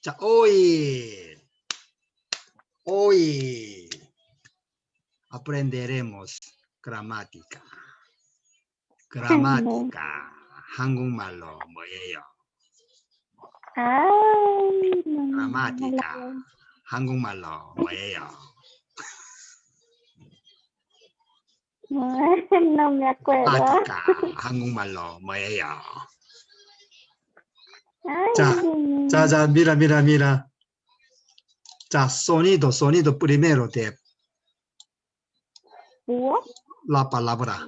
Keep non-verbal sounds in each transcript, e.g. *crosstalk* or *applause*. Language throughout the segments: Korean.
자, hoy, aprenderemos gramática. Gramática. Hangul malo, Gramática. Hangul malo, *laughs* No me acuerdo. Gramática. Hangul malo, 자, mm, 자, 자, mira, mira, mira. 자, sonido, sonido primero de ¿búho? la palabra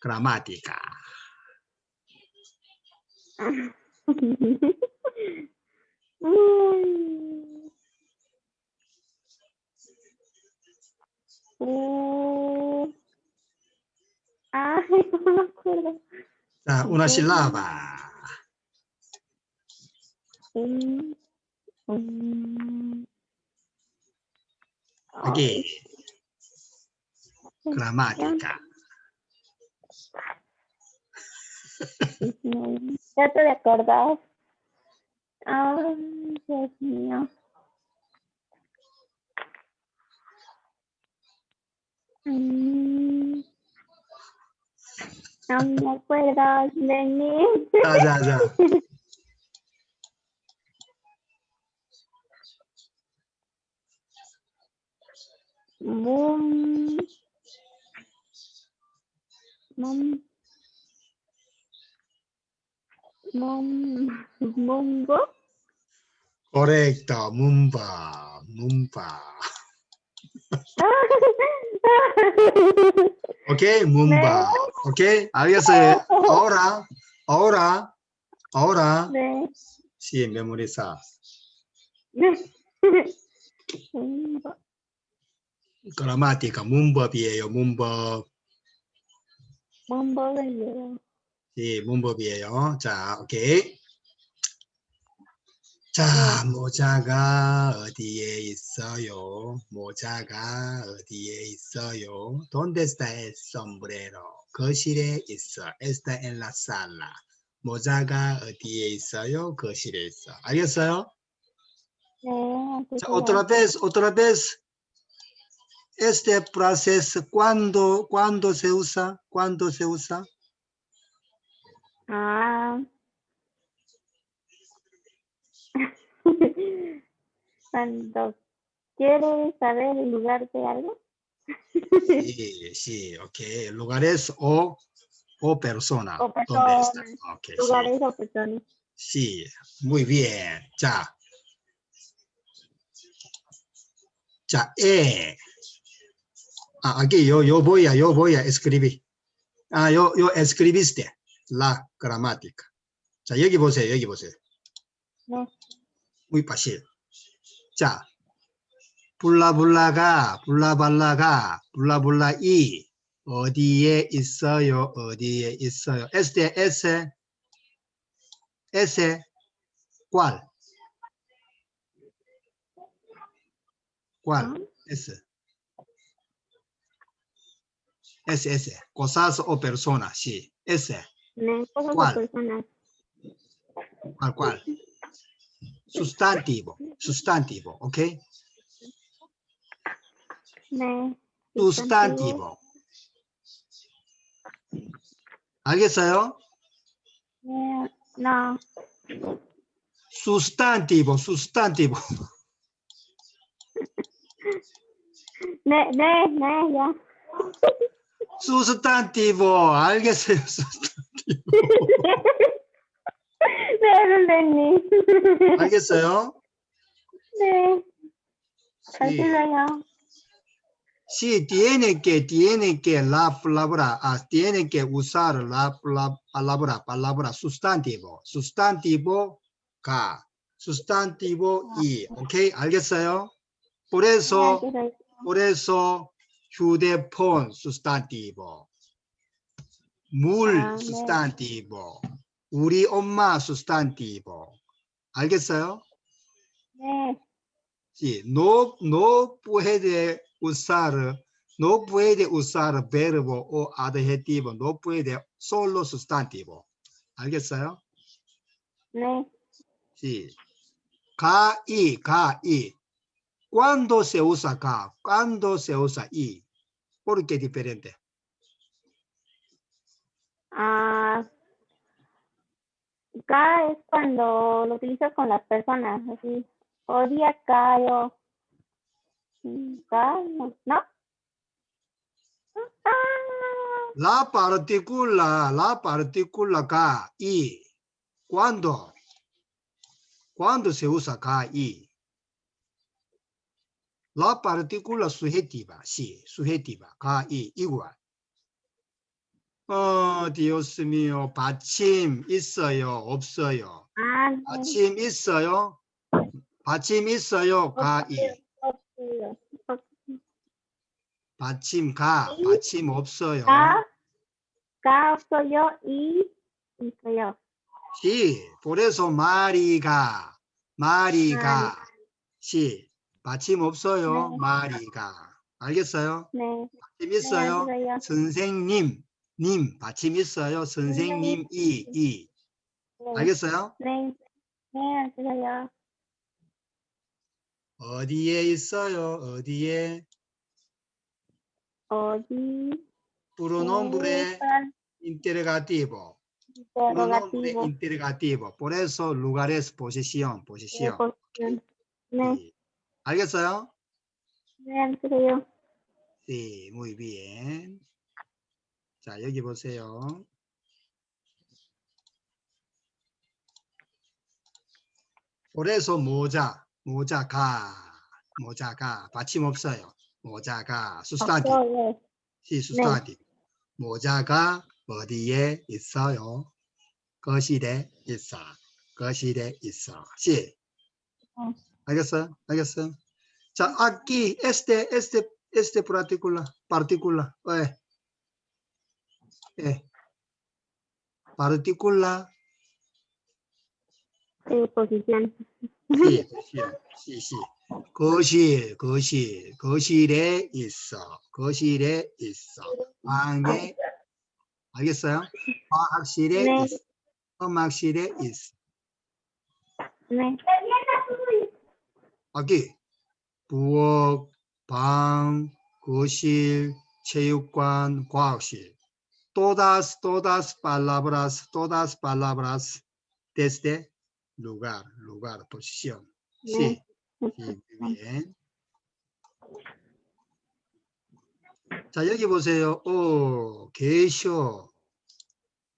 gramática. Mm. Uh. Ay, no me acuerdo. 자, una Ok. sílaba. un, un Aquí. Gramática. Trato de acordar. Ay, Dios mío. Mm. No me acuerdo de mí. Ah, ya, ya. *laughs* Mom. Mom. Mom. Mumbo. Correcto, Mumba. Mumba. ok, Mumba. Ok, hágase ahora, ahora, ahora. Sí, memoriza. *laughs* Mumba. Gramática. 문법이에요. 문법. 문법을요. 예, 문법이에요. 자, 오케이. 자, 모자가 어디에 있어요? 모자가 어디에 있어요? ¿Dónde está el sombrero? 거실에 있어. Está en la sala. 모자가 어디에 있어요? 거실에 있어. 알겠어요? 네. 자, otra vez, otra vez. Este proceso, ¿cuándo, ¿cuándo se usa? ¿Cuándo se usa? Ah. *laughs* Cuando quieres saber el lugar de algo. Sí, sí, ok. Lugares o, o persona. O ¿Dónde está? personas, Ok, sí. Lugares o personas. Sí, muy bien. Ya. Ya, eh. Ah, aquí yo, yo voy a, yo voy a escribir. Ah, yo, yo escribiste la gramática. 자, 여기 보세요, 여기 보세요. 네. muy fácil. 자, 블라블라가, 블라발라가, 블라블라이 어디에 있어요? 어디에 있어요? este, ese, ese, ¿cuál? ¿Cuál? Ese. Ese, ese. Cosas o personas, sí. Ese. 네. cosas o ¿Cuál? personas. ¿Cuál, cuál? Sustantivo, sustantivo, ¿ok? 네. sustantivo. 알겠어요? 네. No. sustantivo, sustantivo. 네, 네, 네, 야. Sustantivo, 알겠어요? 네, 선생님. 알겠어요? 네. 잘 Sí. 들려요. Sí, tiene que, tiene que la palabra, ah, tiene que usar la pla- palabra, palabra sustantivo, sustantivo 가, sustantivo 이, 오케이? 알겠어요? por eso, 네, 들어요. por eso 휴대폰 sustantivo, 물 아, 네. sustantivo, 우리 엄마 sustantivo, 알겠어요? 네. Sí, no, no puede usar, no puede usar verbo o adjetivo, no puede solo sustantivo. 알겠어요? 네. Sí. Ca y. ¿Cuándo se usa ca? ¿Cuándo se usa y? ¿Por qué diferente? Ah, acá es cuando lo utilizas con las personas, así. O día acá, yo. mm, Acá, no. ¿No? Ah, La partícula, la partícula ca y. ¿Cuándo? ¿Cuándo se usa ca y? La partícula subjetiva, sí, subjetiva, ca y, igual. 어, Dios mío, 받침 있어요, 없어요? ah. 받침 있어요? 받침 있어요, 가 이. 없어요. 받침 가, 받침 없어요. Acá, acá 없어요. y 있어요. 시, eso 마리가, 마리가, 시, 받침 없어요, 네. 마리가. 알겠어요? 네. 받침 네, 있어요, 알겠어요. 선생님, 님, 받침 있어요, 선생님, 이, 이. 네. 알겠어요? 네. 네, 알겠어요. 어디에 있어요, 어디에? 어디? están interrogativo. Pronombre interrogativo. Por eso lugares posición, de posición. posición. 네, Sí. ¿ 알겠어요? 네, 알겠어요. Sí, muy bien. 자, 여기 보세요. Eso 모자, 모자가, 모자가 받침 없어요. 모자가 수스타티, 없어요. 시 수스타티. 모자가 어디에 있어요? 거실에 있어. 거실에 있어. 시. 어. 알겠어요? 알겠어요? 자, aquí este este este partícula, partícula. 왜? 예. partícula posición. 시, 시, 시. 거실, 거실, 거실에 있어. 거실에 있어. 방에 알겠어요? 화학실에 네. 있어. 음악실에 있어. 네, aquí 부엌, 방, 거실, 체육관, 과학실. Todas, todas palabras, todas palabras desde lugar, lugar, posición. Sí, sí, muy bien. 자, 여기 보세요. 오, 계셔,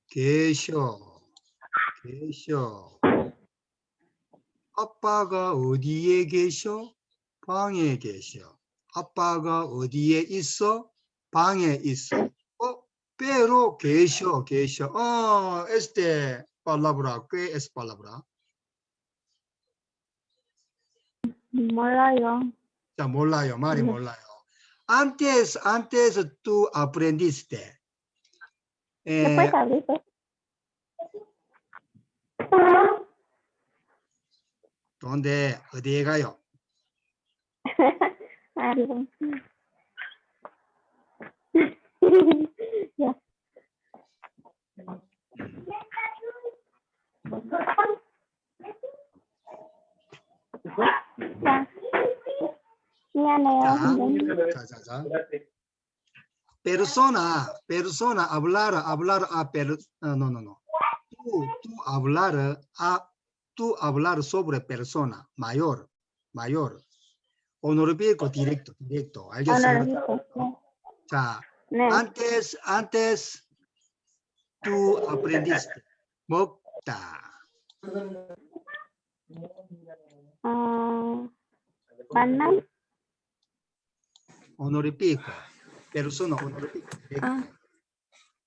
계셔, 계셔. 아빠가 어디에 계셔? 방에 계셔. 아빠가 어디에 있어? 방에 있어. 어, pero 계셔, 계셔. 어, este palabra, ¿qué es palabra? 몰라요. 자, 몰라요. 말이 네. 몰라요. Antes, antes tú aprendiste. Eh, Después abriste. ¿dónde? 어디에 가요? Algo. Ya. Ya. 미안해요. 선생님. 자, 자, 자. Persona, persona, hablar, hablar a per, no, no, no, no. Tú, tú hablar a, tú hablar sobre persona, mayor, mayor. Honorífico directo, directo. 알겠어요? Honorífico. 자, 네. antes, antes tú aprendiste 먹다. 아, 만남? honorífico. persona, honorífico. directo. 아,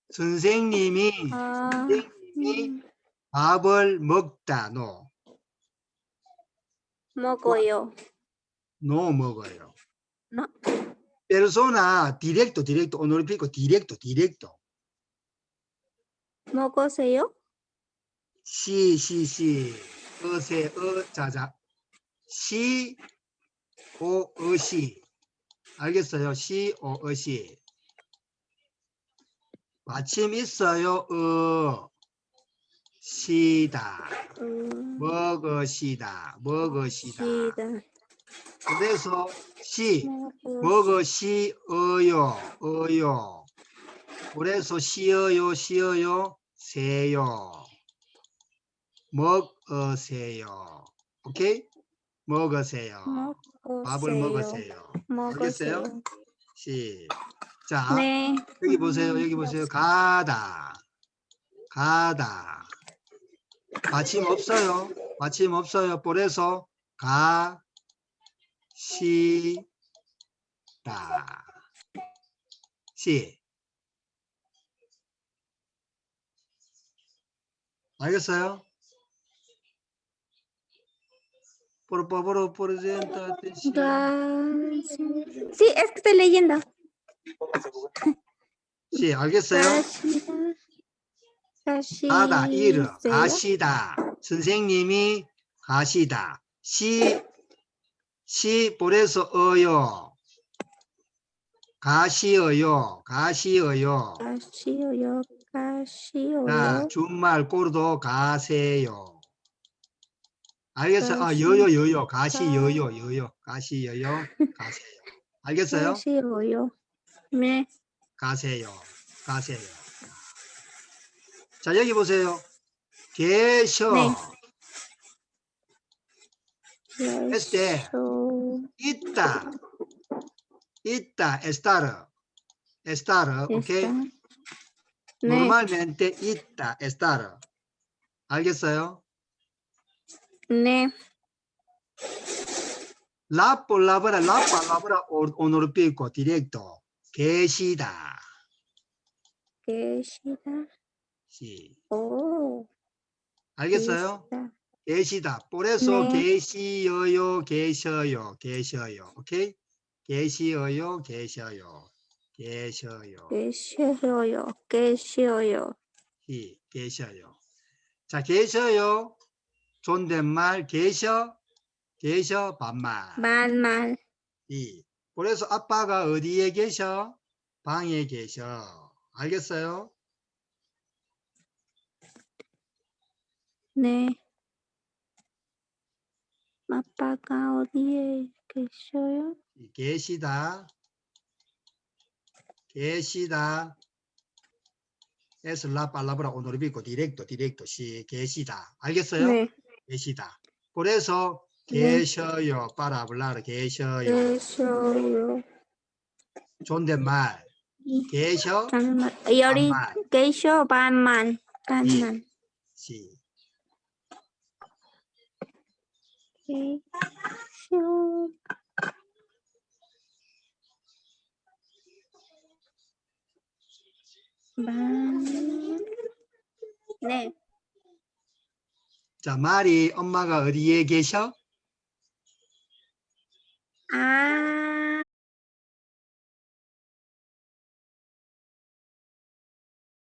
선생님이, 아, 선생님이 음, 밥을 먹다. no, 먹어요. no 먹어요. No. persona, directo, directo, honorífico, directo, directo. 먹으세요? 시, 시, 시. 어세, 어, 자자. 시, 오, 어시. 알겠어요? 시, 오, 어시. 받침 있어요? 어. 시다. 음, 먹으시다. 먹으시다. 시다. 그래서 시 먹으- 먹으시어요. 어요. 그래서 시어요. 시어요. 세요. 먹으세요. 오케이? 먹으세요. 밥을 먹으세요. 알겠어요? 먹으세요. 시작. 네. 여기 보세요. 여기 보세요. 가다. 가다. 마침 없어요. 마침 없어요. 그래서 가, 시, 다. 시. 알겠어요? Por favor, preséntate. sí. Ga- Sí, es que estoy leyendo. 시, 알겠 가다 이르 가시다 선생님이 가시다 시, 시 보래서 어요 가시어요 가시어요 가시오요. 가시오요. 자 주말 꼬르도 가세요 알겠어요? 아 가시- 여요 여요 가시 가- 여요 여요 가시 여요 가세요 알겠어요? 가시오요. 네. 가세요 가세요 자 여기 보세요 계셔 네. 했을 때. 있다. 있다. estar. estar. 오케이. 네. normalmente 있다. estar. 알겠어요? 네. La palabra, la palabra hon- honorífico directo. 계시다. 계시다. 시. 오. 알겠어요? 계시다. 계시다. eso 네. 계시어요. 계셔요. 계셔요. 오케이? 계시어요. 계셔요. 계셔요. 계셔요. 계셔요. 시, 계셔요. 자, 계셔요. 존댓말 계셔, 계셔 반말. 말말. 이. 그래서 아빠가 어디에 계셔? 방에 계셔. 알겠어요? 네. 아빠가 어디에 계셔요? 이, 계시다. 계시다. Es la palabra honorífico directo, directo. 시, 계시다. 알겠어요? 네. 계시다. 그래서 네. 계셔요. para hablar 계셔요. 계셔요. 존댓말. 계셔, 반말. 여리 반말. 계셔 반말. 반말. 시. 네. 자, 말이 엄마가 어디에 계셔?